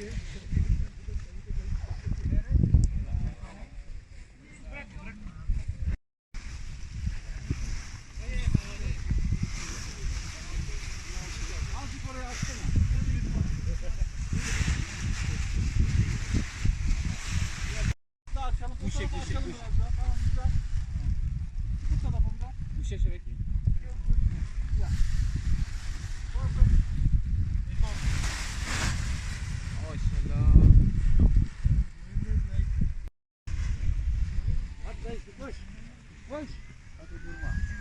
Bu. Tamam güzel. Bu tarafında. Bu şaşı bekleyin. Maşallah.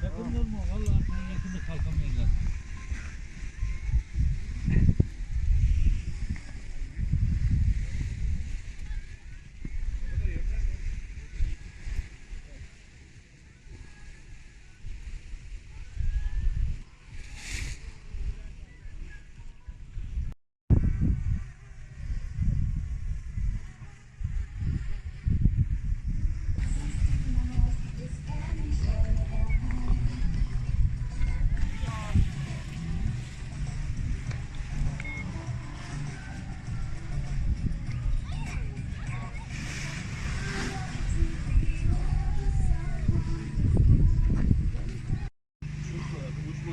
Yakın durma. Vallahi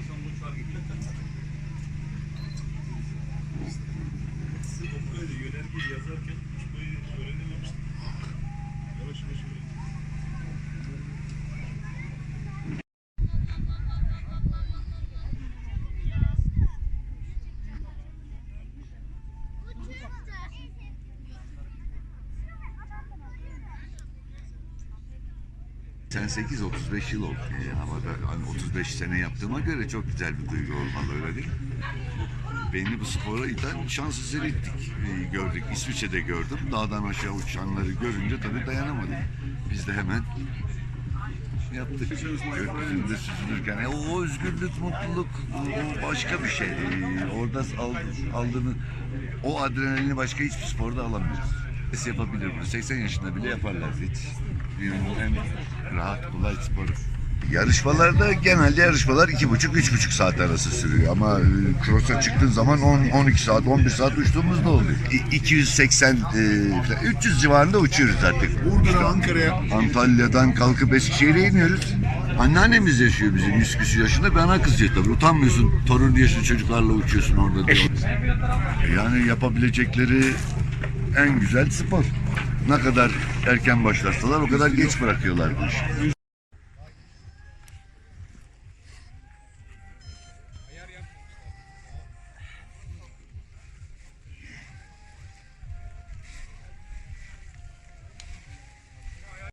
sen yakında kalkamayacağız. Böyle yönergeyi yazarken uçmayı öğrenememiştim. Yavaş yavaş öğrendim. Sen 8 35 yıl oldu. Ee, ama ben hani 35 sene yaptığıma göre çok güzel bir duygu olmalı öyle değil mi? Beni bu spora iten şans eseri ittik. Ee, gördük. İsviçre'de gördüm. Dağdan aşağı uçanları görünce tabii dayanamadık. Biz de hemen yaptık. Gökyüzünde süzülürken. E, o özgürlük, mutluluk o başka bir şey. Ee, orada ald- aldığını o adrenalini başka hiçbir sporda alamıyoruz. Yapabilir bunu. 80 yaşında bile yaparlar hiç. Dünyanın en rahat, kolay sporu. Yarışmalarda genelde yarışmalar iki buçuk, üç buçuk saat arası sürüyor. Ama e, cross'a çıktığın zaman 10, 12 saat, 11 saat uçtuğumuz da oluyor. İ- 280, e, 300 civarında uçuyoruz artık. Buradan Ankara'ya Antalya'dan kalkıp Eskişehir'e iniyoruz. Anneannemiz yaşıyor bizim 100 küsur yaşında. Bana kızıyor tabii. Utanmıyorsun. Torun yaşlı çocuklarla uçuyorsun orada diyor. Yani yapabilecekleri en güzel spor. Ne kadar erken başlarsalar o kadar geç bırakıyorlar bu işi.